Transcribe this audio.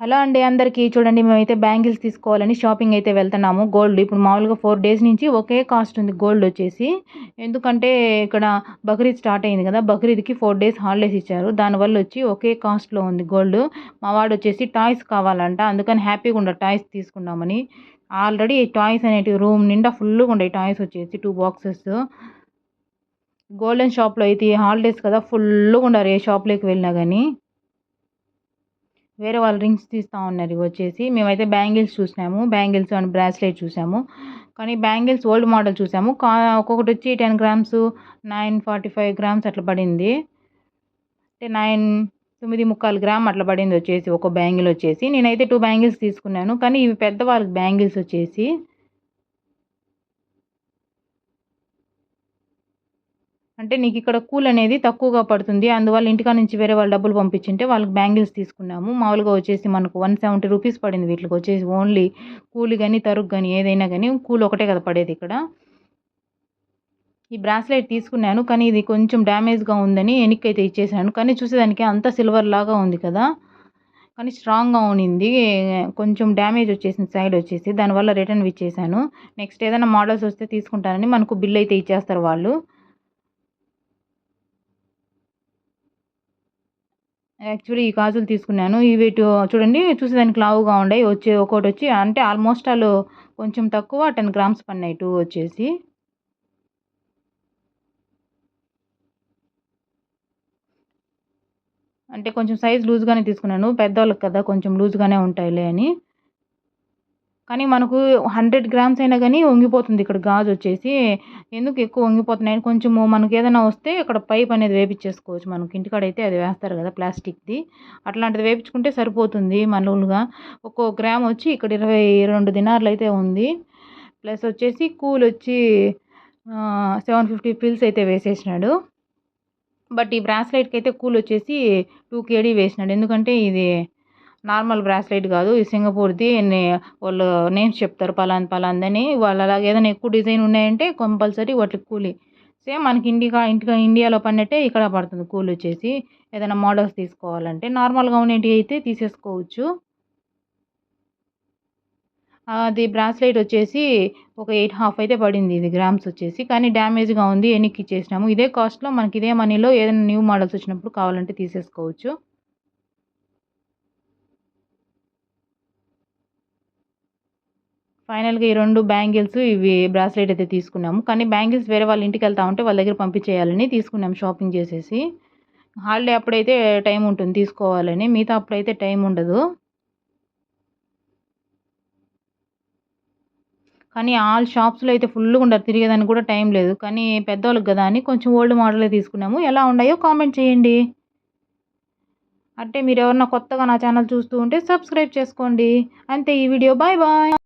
Hello అండి అందరికీ. చూడండి మేమైతే బ్యాంగిల్స్ తీసుకోవాలని షాపింగ్ అయితే వెళ్తున్నాము. గోల్డ్ ఇప్పుడు మామూలుగా ఫోర్ డేస్ నుంచి ఒకే కాస్ట్ ఉంది గోల్డ్ వచ్చేసి. ఎందుకంటే ఇక్కడ బక్రీద్ స్టార్ట్ అయింది కదా బక్రీద్కి ఫోర్ డేస్ హాలిడేస్ ఇచ్చారు. దానివల్ల వచ్చి ఒకే కాస్ట్లో ఉంది గోల్డ్ మా వాడు వచ్చేసి టాయ్స్ కావాలంట. అందుకని హ్యాపీగా ఉండ టాయ్స్ తీసుకున్నామని ఆల్రెడీ టాయ్స్ అనేటివి రూమ్ నిండా ఫుల్గా ఉండే టాయ్స్ వచ్చేసి టూ బాక్సెస్ గోల్డెన్ షాప్లో అయితే హాలిడేస్ కదా ఫుల్గా ఉండారు ఏ షాప్లోకి వెళ్ళినా కానీ వేరే వాళ్ళు రింగ్స్ తీస్తూ ఉన్నారు ఇవి వచ్చేసి. మేమైతే బ్యాంగిల్స్ చూసాము బ్యాంగిల్స్ అండ్ బ్రాస్లెట్ చూసాము. కానీ బ్యాంగిల్స్ ఓల్డ్ మోడల్ చూసాము. కా ఒక్కొక్కటి వచ్చి ten grams nine forty five grams అట్లా పడింది. అంటే నైన్ తొమ్మిది ముక్కాలు గ్రామ్ అట్లా పడింది వచ్చేసి ఒక బ్యాంగిల్ వచ్చేసి. నేనైతే టూ బ్యాంగిల్స్ తీసుకున్నాను. కానీ ఇవి పెద్దవాళ్ళకి బ్యాంగిల్స్ వచ్చేసి అంటే నీకు ఇక్కడ కూల్ అనేది తక్కువగా పడుతుంది. అందువల్ల ఇంటికా నుంచి వేరే వాళ్ళు డబ్బులు పంపించింటే వాళ్ళకి బ్యాంగిల్స్ తీసుకున్నాము. మామూలుగా వచ్చేసి మనకు వన్ సెవెంటీ రూపీస్ పడింది వీటికి. వచ్చేసి ఓన్లీ కూలి కానీ తరుగు కానీ ఏదైనా కానీ కూల్ ఒకటే కదా పడేది ఇక్కడ. ఈ బ్రాస్లెట్ తీసుకున్నాను. కానీ ఇది కొంచెం డ్యామేజ్గా ఉందని వెనక్కి అయితే ఇచ్చేసాను. కానీ చూసేదానికి అంతా సిల్వర్ లాగా ఉంది కదా. కానీ స్ట్రాంగ్గా ఉండింది కొంచెం డ్యామేజ్ వచ్చేసింది సైడ్ వచ్చేసి. దానివల్ల రిటర్న్ ఇచ్చేసాను. నెక్స్ట్ ఏదైనా మోడల్స్ వస్తే తీసుకుంటానని మనకు బిల్ అయితే ఇచ్చేస్తారు వాళ్ళు. యాక్చువల్లీ ఈ గాజులు తీసుకున్నాను. ఇవి చూడండి చూసేదానికి లావుగా ఉన్నాయి వచ్చి ఒకటి వచ్చి అంటే ఆల్మోస్ట్ వాళ్ళు కొంచెం తక్కువ టెన్ గ్రామ్స్ పడినాయి టూ వచ్చేసి. అంటే కొంచెం సైజ్ లూజ్గానే తీసుకున్నాను. పెద్దవాళ్ళకి కదా కొంచెం లూజ్గానే ఉంటాయిలే అని. కానీ మనకు హండ్రెడ్ గ్రామ్స్ అయినా కానీ వంగిపోతుంది ఇక్కడ గాజు వచ్చేసి. ఎందుకు ఎక్కువ వంగిపోతున్నాయి? కొంచెము మనకి ఏదైనా వస్తే ఇక్కడ పైప్ అనేది వేపించేసుకోవచ్చు మనకి. ఇంటికాడ అయితే అది వేస్తారు కదా ప్లాస్టిక్ది. అట్లాంటిది వేపించుకుంటే సరిపోతుంది మనలుగా ఒక్కో గ్రామ్ వచ్చి ఇక్కడ ఇరవై రెండు దినార్లు అయితే ఉంది. ప్లస్ వచ్చేసి కూల్ వచ్చి సెవెన్ ఫిఫ్టీ పిల్స్ అయితే వేసేసినాడు. బట్ ఈ బ్రాస్లెట్కి అయితే కూల్ వచ్చేసి టూ కేడీ వేసినాడు. ఎందుకంటే ఇది నార్మల్ బ్రాస్లెట్ కాదు ఈ సింగపూర్ది వాళ్ళు నేమ్స్ చెప్తారు పలాన్ పలాందని వాళ్ళు అలాగే ఏదైనా ఎక్కువ డిజైన్ ఉన్నాయంటే కంపల్సరీ వాటికి కూలి. సేమ్ మనకి ఇండియా ఇంటికా ఇండియాలో పడినట్టే ఇక్కడ పడుతుంది కూలి వచ్చేసి. ఏదైనా మోడల్స్ తీసుకోవాలంటే నార్మల్గా ఉన్నవి అయితే తీసేసుకోవచ్చు. అది బ్రాస్లెట్ వచ్చేసి ఒక ఎయిట్ హాఫ్ అయితే పడింది ఇది గ్రామ్స్ వచ్చేసి. కానీ డ్యామేజ్గా ఉంది ఎన్నికి ఇచ్చేసినాము. ఇదే కాస్ట్లో మనకి ఇదే మనీలో ఏదైనా న్యూ మోడల్స్ వచ్చినప్పుడు కావాలంటే తీసేసుకోవచ్చు. ఫైనల్గా ఈ రెండు బ్యాంగిల్స్ ఇవి బ్రాస్లెట్ అయితే తీసుకున్నాము. కానీ బ్యాంగిల్స్ వేరే వాళ్ళ ఇంటికి వెళ్తా ఉంటే వాళ్ళ దగ్గర పంపించేయాలని తీసుకున్నాము షాపింగ్ చేసేసి. హాలిడే అప్పుడైతే టైం ఉంటుంది తీసుకోవాలని. మిగతా అప్పుడైతే టైం ఉండదు. కానీ ఆల్ షాప్స్లో అయితే ఫుల్గా ఉండరు. తిరిగేదానికి కూడా టైం లేదు. కానీ పెద్దవాళ్ళకి కదా అని కొంచెం ఓల్డ్ మోడలే తీసుకున్నాము. ఎలా ఉన్నాయో కామెంట్ చేయండి. అంటే మీరు ఎవరన్నా కొత్తగా నా ఛానల్ చూస్తూ ఉంటే సబ్స్క్రైబ్ చేసుకోండి. అంతే ఈ వీడియో. Bye bye.